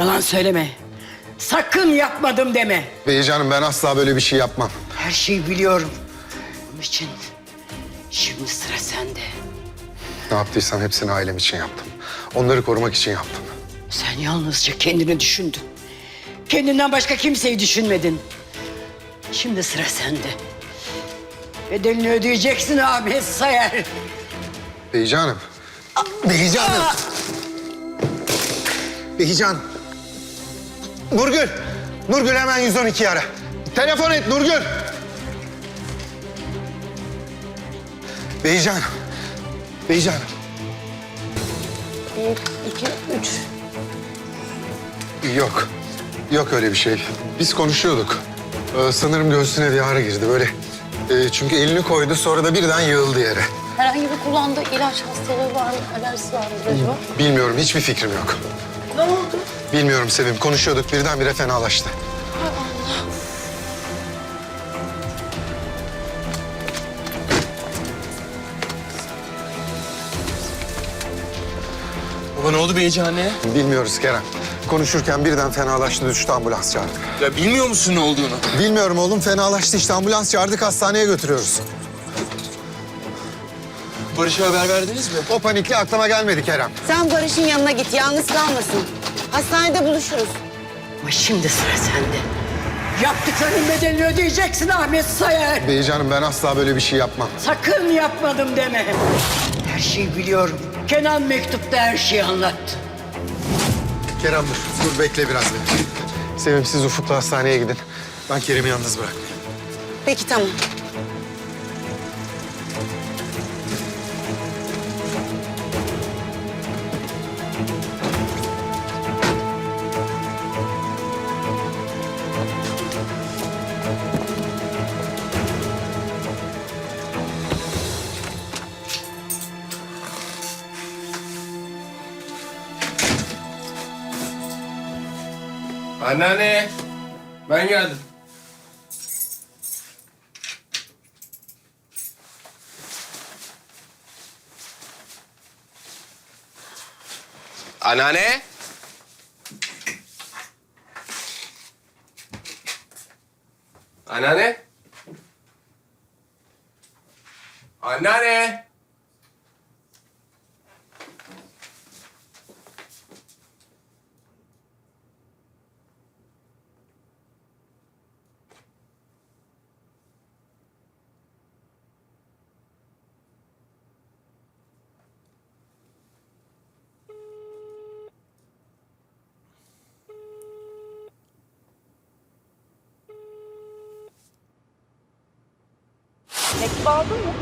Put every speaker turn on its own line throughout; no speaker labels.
Yalan söyleme. Sakın yapmadım deme.
Beycanım ben asla böyle bir şey yapmam.
Her şeyi biliyorum. Onun için şimdi sıra sende.
Ne yaptıysam hepsini ailem için yaptım. Onları korumak için yaptım.
Sen yalnızca kendini düşündün. Kendinden başka kimseyi düşünmedin. Şimdi sıra sende. Bedelini ödeyeceksin Ahmet Sayar.
Beycanım. Beycanım. Beycan. Nurgül. Nurgül hemen 112 ara. Telefon et Nurgül. Beycan. Beycan.
Bir, iki, üç.
Yok. Yok öyle bir şey. Biz konuşuyorduk. Ee, sanırım göğsüne bir ağrı girdi böyle. Ee, çünkü elini koydu sonra da birden yığıldı yere.
Herhangi bir kullandığı ilaç hastalığı var mı? Alerjisi var mıdır acaba?
Bilmiyorum hiçbir fikrim yok.
Ne oldu?
Bilmiyorum Sevim konuşuyorduk birdenbire fenalaştı.
Hay Allah.
Baba ne oldu Beycan'e?
Bilmiyoruz Kerem. Konuşurken birden fenalaştı düştü ambulans çağırdık.
Ya bilmiyor musun ne olduğunu?
Bilmiyorum oğlum fenalaştı işte ambulans çağırdık hastaneye götürüyoruz.
Barış'a haber verdiniz mi?
O panikle aklıma gelmedi Kerem.
Sen Barış'ın yanına git, yalnız kalmasın. Hastanede buluşuruz.
Ama şimdi sıra sende. Yaptıklarının bedelini ödeyeceksin Ahmet Sayar.
Beycanım ben asla böyle bir şey yapmam.
Sakın yapmadım deme. Her şeyi biliyorum. Kenan mektupta her şeyi anlattı.
Kerem dur, dur bekle biraz beni. Sevim siz Ufuk'la hastaneye gidin. Ben Kerem'i yalnız bırakmayayım.
Peki tamam.
Anneanne. Ben geldim. Anneanne. Anneanne. Anneanne.
Mektup aldın mı?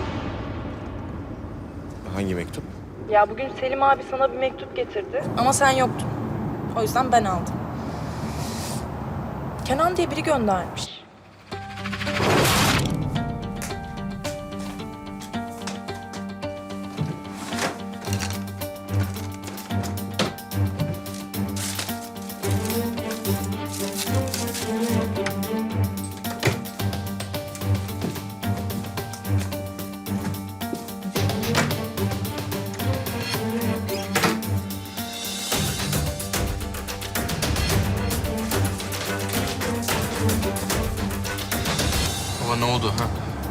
Hangi mektup?
Ya bugün Selim abi sana bir mektup getirdi. Ama sen yoktun. O yüzden ben aldım. Kenan diye biri göndermiş.
Oldu ha?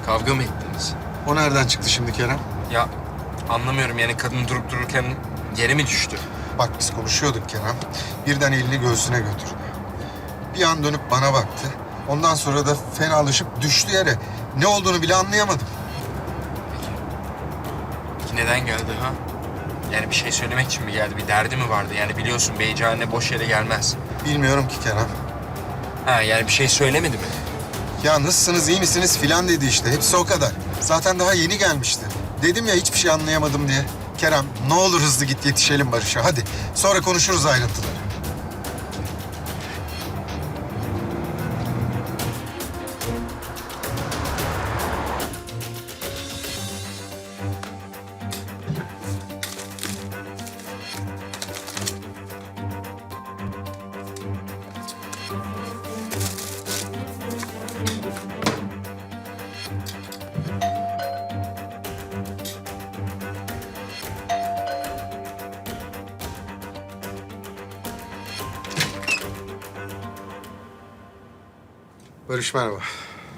Kavga mı ettiniz?
O nereden çıktı şimdi Kerem?
Ya anlamıyorum yani kadın durup dururken yere mi düştü?
Bak biz konuşuyorduk Kerem. Birden elini göğsüne götürdü. Bir an dönüp bana baktı. Ondan sonra da fenalaşıp düştü yere. Ne olduğunu bile anlayamadım.
Peki neden geldi ha? Yani bir şey söylemek için mi geldi? Bir derdi mi vardı? Yani biliyorsun Beycan'e boş yere gelmez.
Bilmiyorum ki Kerem.
Ha yani bir şey söylemedi mi?
Ya nasılsınız, iyi misiniz filan dedi işte. Hepsi o kadar. Zaten daha yeni gelmişti. Dedim ya hiçbir şey anlayamadım diye. Kerem ne olur hızlı git yetişelim Barış'a hadi. Sonra konuşuruz ayrıntıları. Barış merhaba.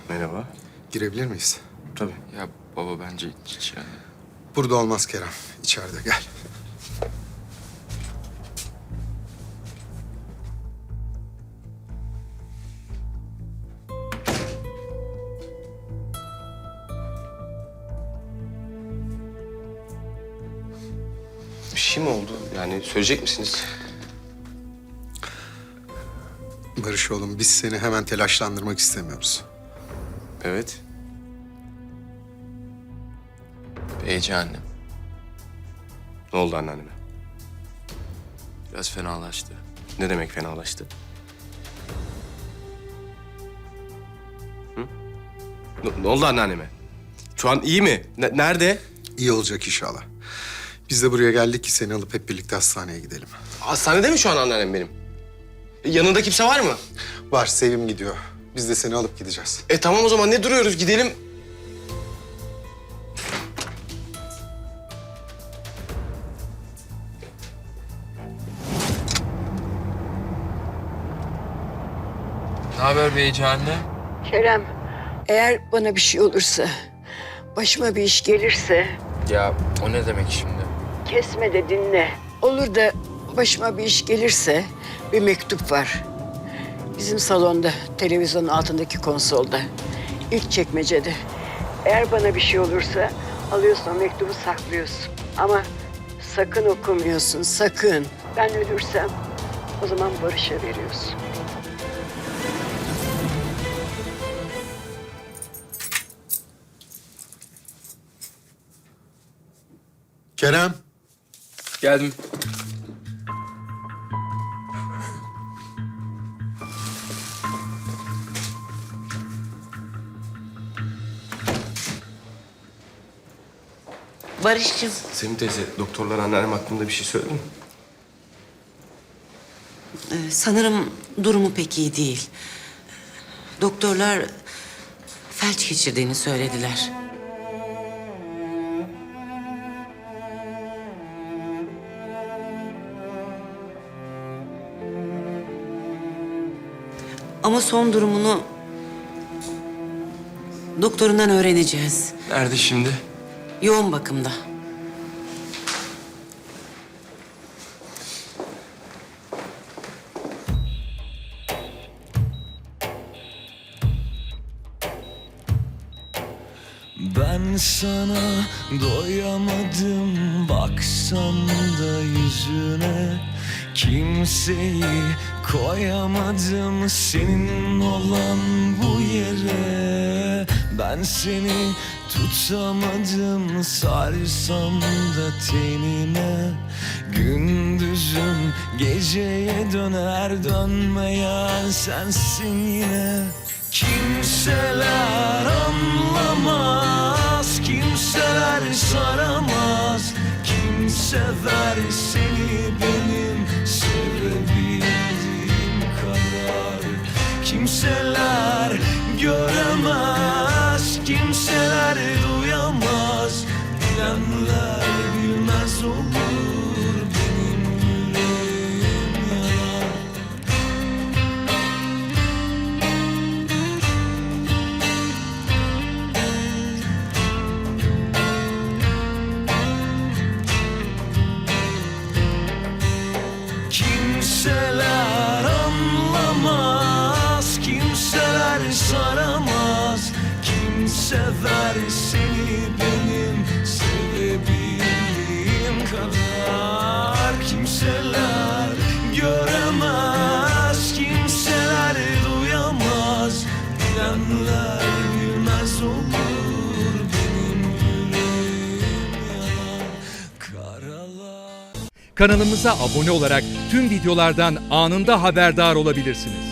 Merhaba.
Girebilir miyiz?
Tabii.
Ya baba bence hiç yani.
Burada olmaz Kerem. İçeride gel.
Bir şey mi oldu? Yani söyleyecek misiniz?
Barış oğlum biz seni hemen telaşlandırmak istemiyoruz.
Evet.
Beyci annem
Ne oldu anneanneme?
biraz fenalaştı.
Ne demek fenalaştı? Hı? Ne, ne oldu anneanneme? Şu an iyi mi? Ne- nerede?
İyi olacak inşallah. Biz de buraya geldik ki seni alıp hep birlikte hastaneye gidelim.
Hastanede mi şu an anneannem benim? E, Yanında kimse var mı?
Var Sevim gidiyor. Biz de seni alıp gideceğiz.
E tamam o zaman ne duruyoruz gidelim.
Ne haber Beyci anne?
Kerem, eğer bana bir şey olursa, başıma bir iş gelirse
Ya o ne demek şimdi?
kesme de dinle. Olur da başıma bir iş gelirse bir mektup var. Bizim salonda, televizyonun altındaki konsolda. ilk çekmecede. Eğer bana bir şey olursa alıyorsun o mektubu saklıyorsun. Ama sakın okumuyorsun, sakın. Ben ölürsem o zaman Barış'a veriyorsun.
Kerem.
Geldim.
Barış'cığım
Sevim teyze, doktorlar anneannem hakkında bir şey söyledi mi?
e, sanırım durumu pek iyi değil. Doktorlar felç geçirdiğini söylediler. Ama son durumunu doktorundan öğreneceğiz.
Nerede şimdi?
Yoğun bakımda.
Ben sana doyamadım baksam da yüzüne Kimseyi koyamadım senin olan bu yere Ben seni tutamadım sarsam da tenine. Gündüzüm geceye döner dönmeyen sensin yine. Kimseler anlamaz, kimseler saramaz. Kim sever seni benim sevebildiğim kadar. Kimseler Kimseler göremez, kimseler duyamaz. Bilenler bilmez olur benim yüreğim yanar Karalar.
Kanalımıza abone olarak tüm videolardan anında haberdar olabilirsiniz.